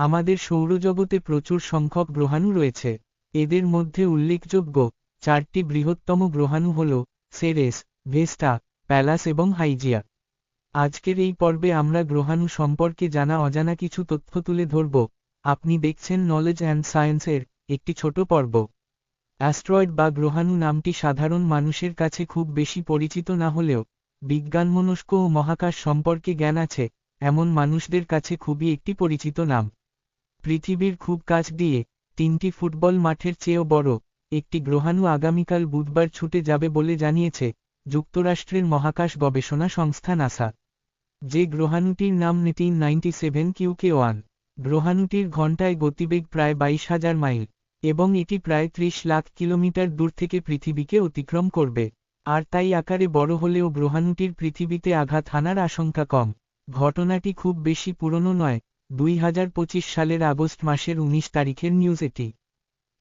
আমাদের সৌরজগতে প্রচুর সংখ্যক গ্রহাণু রয়েছে। এদের মধ্যে উল্লেখযোগ্য চারটি বৃহত্তম গ্রহাণু হল সেরেস, ভেস্টা, প্যালাস এবং হাইজিয়া। আজকের এই পর্বে আমরা গ্রহাণু সম্পর্কে জানা অজানা কিছু তথ্য তুলে ধরব। আপনি দেখছেন নলেজ অ্যান্ড সায়েন্সের একটি ছোট পর্ব। অ্যাস্ট্রয়েড বা গ্রহাণু নামটি সাধারণ মানুষের কাছে খুব বেশি পরিচিত না হলেও বিজ্ঞানমনস্ক ও মহাকাশ সম্পর্কে জ্ঞান আছে, এমন মানুষদের কাছে খুবই একটি পরিচিত নাম। পৃথিবীর খুব কাছ দিয়ে তিনটি ফুটবল মাঠের চেয়েও বড়। একটি গ্রহাণু আগামীকাল বুধবার ছুটে যাবে বলে জানিয়েছে যুক্তরাষ্ট্রের মহাকাশ গবেষণা সংস্থা নাসা। যে গ্রহাণুটির নাম নেটিন নাইনটি সেভেন কিউকে ওয়ান গ্রহাণুটির ঘণ্টায় গতিবেগ প্রায় বাইশ হাজার মাইল এবং এটি প্রায় ত্রিশ লাখ কিলোমিটার দূর থেকে পৃথিবীকে অতিক্রম করবে। আর তাই আকারে বড় হলেও গ্রহাণুটির পৃথিবীতে আঘাত হানার আশঙ্কা কম। ঘটনাটি খুব বেশি পুরনো নয় দুই হাজার পঁচিশ সালের আগস্ট মাসের ১৯ তারিখের নিউজ এটি।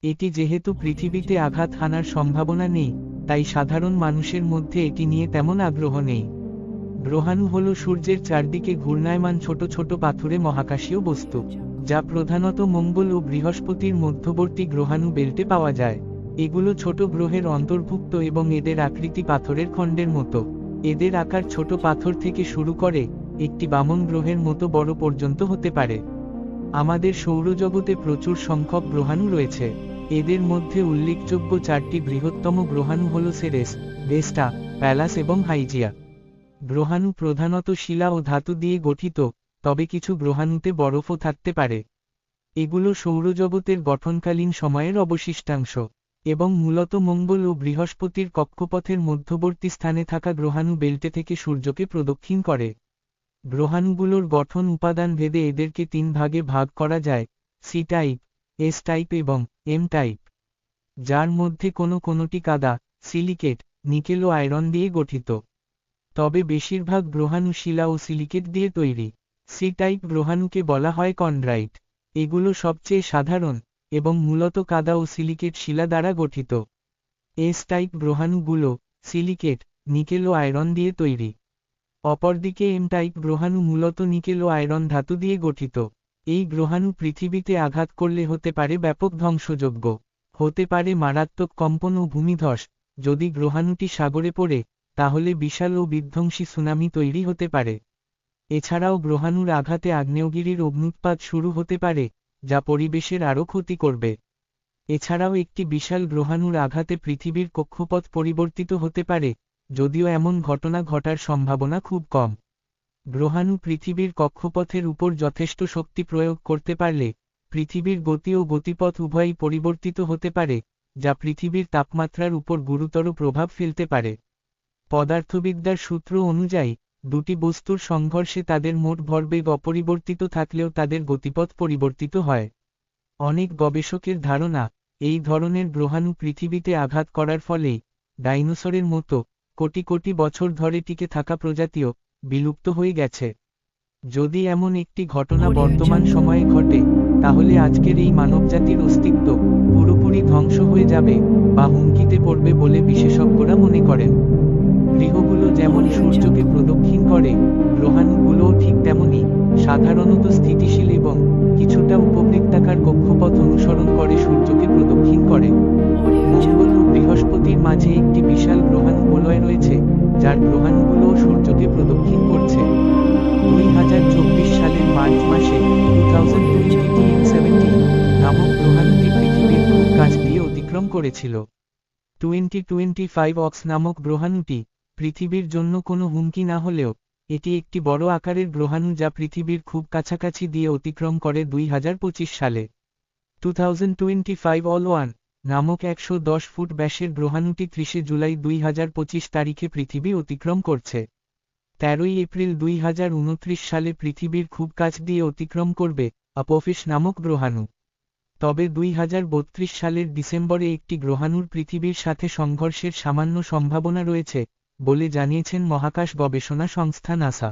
এটি যেহেতু পৃথিবীতে আঘাত হানার সম্ভাবনা নেই, তাই সাধারণ মানুষের মধ্যে এটি নিয়ে তেমন আগ্রহ নেই। গ্রহাণু হল সূর্যের চারদিকে ঘূর্ণায়মান ছোট ছোট পাথুরে মহাকাশীয় বস্তু, যা প্রধানত মঙ্গল ও বৃহস্পতির মধ্যবর্তী গ্রহাণু বেল্টে পাওয়া যায়। এগুলো ছোট গ্রহের অন্তর্ভুক্ত এবং এদের আকৃতি পাথরের খণ্ডের মতো। এদের আকার ছোট পাথর থেকে শুরু করে একটি বামন গ্রহের মতো বড় পর্যন্ত হতে পারে। আমাদের সৌরজগতে প্রচুর সংখ্যক গ্রহাণু রয়েছে। এদের মধ্যে উল্লেখযোগ্য চারটি বৃহত্তম গ্রহাণু হল সেরেস ভেস্টা প্যালাস এবং হাইজিয়া। গ্রহাণু প্রধানত শিলা ও ধাতু দিয়ে গঠিত, তবে কিছু গ্রহাণুতে বরফও থাকতে পারে। এগুলো সৌরজগতের গঠনকালীন সময়ের অবশিষ্টাংশ এবং মূলত মঙ্গল ও বৃহস্পতির কক্ষপথের মধ্যবর্তী স্থানে থাকা গ্রহাণু বেল্টে থেকে সূর্যকে প্রদক্ষিণ করে। গ্রহাণুগুলোর গঠন উপাদান ভেদে এদেরকে তিন ভাগে ভাগ করা যায় সি টাইপ এস টাইপ এবং এম টাইপ যার মধ্যে কোনো কোনোটি কাদা, সিলিকেট, নিকেল ও আয়রন দিয়ে গঠিত। তবে বেশিরভাগ গ্রহাণু শিলা ও সিলিকেট দিয়ে তৈরি। সি টাইপ গ্রহাণুকে বলা হয় কন্ড্রাইট। এগুলো সবচেয়ে সাধারণ এবং মূলত কাদা ও সিলিকেট শিলা দ্বারা গঠিত। এস টাইপ গ্রহাণুগুলো সিলিকেট, নিকেল ও আয়রন দিয়ে তৈরি। অপরদিকে এম টাইপ গ্রহাণু মূলত নিকেল ও আয়রন ধাতু দিয়ে গঠিত। এই গ্রহাণু পৃথিবীতে আঘাত করলে হতে পারে ব্যাপক ধ্বংসযোগ্য হতে পারে মারাত্মক কম্পন ও ভূমিধস। যদি গ্রহাণুটি সাগরে পড়ে, তাহলে বিশাল ও বিধ্বংসী সুনামি তৈরি হতে পারে। এছাড়াও গ্রহাণুর আঘাতে আগ্নেয়গিরির অগ্নুৎপাত শুরু হতে পারে, যা পরিবেশের আরও ক্ষতি করবে। এছাড়াও একটি বিশাল গ্রহাণুর আঘাতে পৃথিবীর কক্ষপথ পরিবর্তিত হতে পারে যদিও এমন ঘটনা ঘটার সম্ভাবনা খুব কম। গ্রহাণু পৃথিবীর কক্ষপথের উপর যথেষ্ট শক্তি প্রয়োগ করতে পারলে, পৃথিবীর গতি ও গতিপথ উভয়ই পরিবর্তিত হতে পারে, যা পৃথিবীর তাপমাত্রার উপর গুরুতর প্রভাব ফেলতে পারে। পদার্থবিদ্যার সূত্র অনুযায়ী, দুটি বস্তুর সংঘর্ষে তাদের মোট ভরবেগ অপরিবর্তিত থাকলেও তাদের গতিপথ পরিবর্তিত হয়। অনেক গবেষকের ধারণা, এই ধরনের গ্রহাণু পৃথিবীতে আঘাত করার ফলেই, ডাইনোসরের মতো কোটি কোটি বছর ধরে টিকে থাকা প্রজাতিও বিলুপ্ত হয়ে গেছে। যদি এমন একটি ঘটনা বর্তমান সময়ে ঘটে তাহলে আজকের এই মানবজাতির অস্তিত্ব পুরোপুরি ধ্বংস হয়ে যাবে বা হুমকিতে পড়বে বলে বিশেষজ্ঞরা মনে করেন। গৃহগুলো যেমন সূর্যকে প্রদক্ষিণ করে গ্রহাণুগুলোও ঠিক তেমনই সাধারণত স্থিতিশীল এবং কিছুটা উপবৃত্তাকার কক্ষপথ অনুসরণ করে সূর্যকে প্রদক্ষিণ করে। মঙ্গল ও বৃহস্পতির মাঝে একটি বিশাল যার গ্রহাণুগুলোও সূর্যকে প্রদক্ষিণ করছে। দুই হাজার চব্বিশ সালের মার্চ মাসে টু নামক গ্রহাণুটি পৃথিবীর কাছ দিয়ে অতিক্রম করেছিল। টোয়েন্টি টোয়েন্টি ফাইভ অক্স নামক গ্রহাণুটি পৃথিবীর জন্য কোনো হুমকি না হলেও এটি একটি বড় আকারের গ্রহাণু যা পৃথিবীর খুব কাছাকাছি দিয়ে অতিক্রম করে দুই হাজার পঁচিশ সালে। Two thousand twenty five all one নামক একশো দশ ফুট ব্যাসের গ্রহাণুটি ত্রিশে জুলাই দুই হাজার পঁচিশ তারিখে পৃথিবী অতিক্রম করছে। তেরোই এপ্রিল দুই হাজার উনত্রিশ সালে পৃথিবীর খুব কাছ দিয়ে অতিক্রম করবে অপোফিস নামক গ্রহাণু। তবে দুই হাজার বত্রিশ সালের ডিসেম্বরে একটি গ্রহাণুর পৃথিবীর সাথে সংঘর্ষের সামান্য সম্ভাবনা রয়েছে, বলে জানিয়েছেন মহাকাশ গবেষণা সংস্থা নাসা।